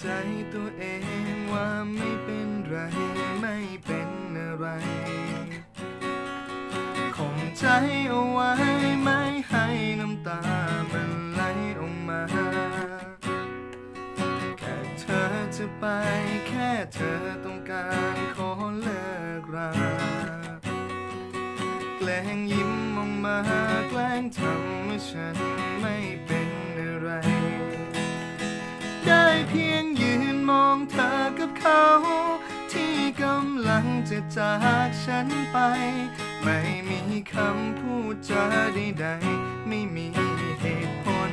ใจตัวเองว่าไม่เป็นไรไม่เป็นอะไรคงใจเอาไว้ไม่ให้น้ำตามันไหลออกมา แค่เธอจะไปแค่เธอต้องการขอเลิกราแกล้งยิ้มออกมาแกล้งทำให้ฉันไม่เป็นอะไร ได้เพียงยืนมองเธอกับเขา ที่กำลังจะจากฉันไป ไม่มีคำพูดจาใดๆไม่มีเหตุผล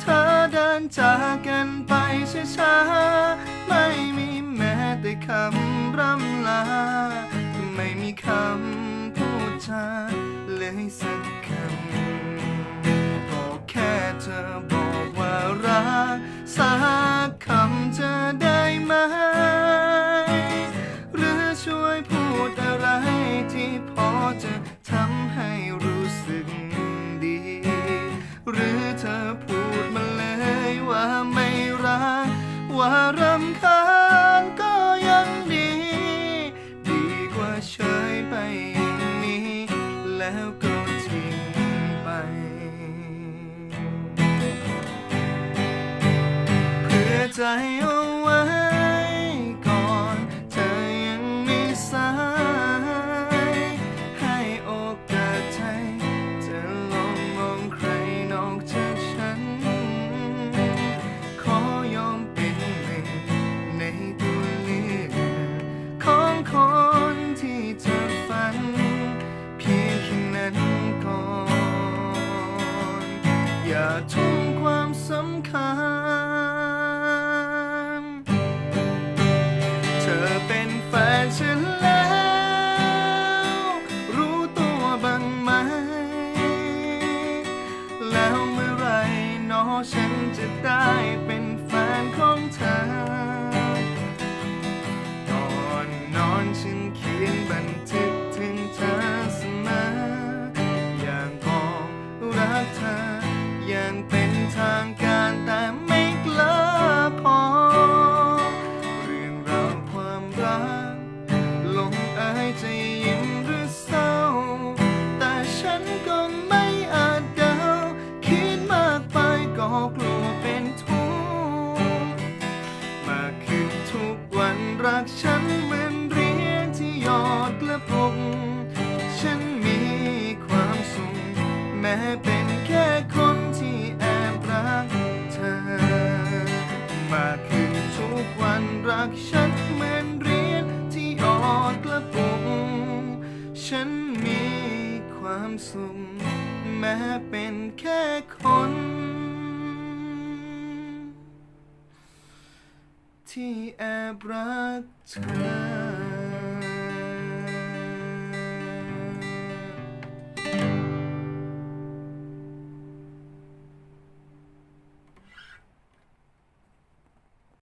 เธอเดินจากกันไปช้าๆไม่มีแม้แต่คำร่ำลา ไม่มีคำพูดจาเลยสักำคาญก็ยังดี ดีกว่าเฉยไปอย่างนี้ แล้วก็ทิ้งไป เพื่อใจเอา ทุ่มความสำคัญ เธอเป็นแฟนฉันแล้ว รู้ตัวบ้างไหม แล้วเมื่อไหรหนอฉันจะได้เป็นแฟนของเธอ รักฉันเหมือนเรียญที่หยอดกระปุกฉันมีความสุขแม้เป็นแค่คนที่แอบรักเธอ มากขึ้นทุกวันรักฉันเหมือนเรียญที่หยอดกระปุกฉันมีความสุขแม้เป็นแค่คน ที่แอบรักเธอ